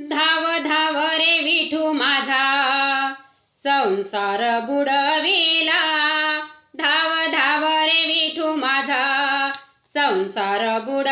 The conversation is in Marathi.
धाव धाव रे विठू माझा. संसार बुडविला. धाव धाव रे विठू माझा. संसार बुड